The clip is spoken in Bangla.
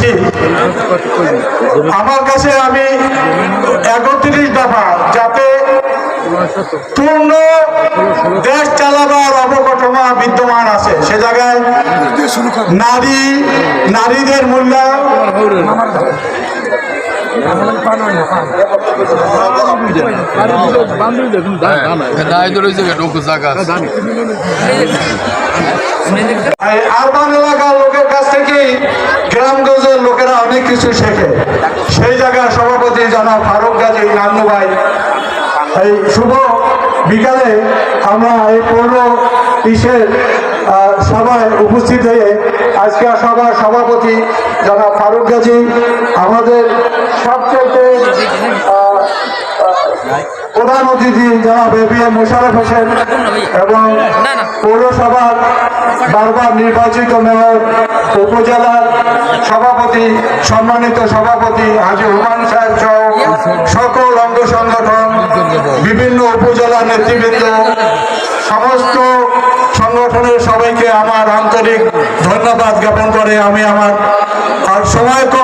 যাচ্ছি আমার কাছে আমি একত্রিশ দফা যাতে পূর্ণ দেশ চালাবার অবকাঠামো বিদ্যমান আছে সে জায়গায় নারী নারীদের zakası. এই আরবান এলাকার লোকের কাছ লোকেরা অনেক কিছু শেখে। সেই জায়গায় সভাপতি জনাব ফারুক গাজী নান্নু ভাই এই শুভ বিকালে আমরা এই পৌর ইসের সভায় উপস্থিত হয়ে আজকে সভার সভাপতি জনাব ফারুক গাজী, আমাদের সবচেয়ে প্রধান অতিথি জনাব A B M Mosharraf Hossain এবং পৌরসভার বারবার নির্বাচিত মেয়র উপজেলার সভাপতি, সম্মানিত সভাপতি হাজি হুমান সাহেব সহ সকল অঙ্গ সংগঠন, বিভিন্ন উপজেলা নেতৃবৃন্দ, সমস্ত সংগঠনের সবাইকে আমার আন্তরিক ধন্যবাদ জ্ঞাপন করে আমি আমার আর সময় কম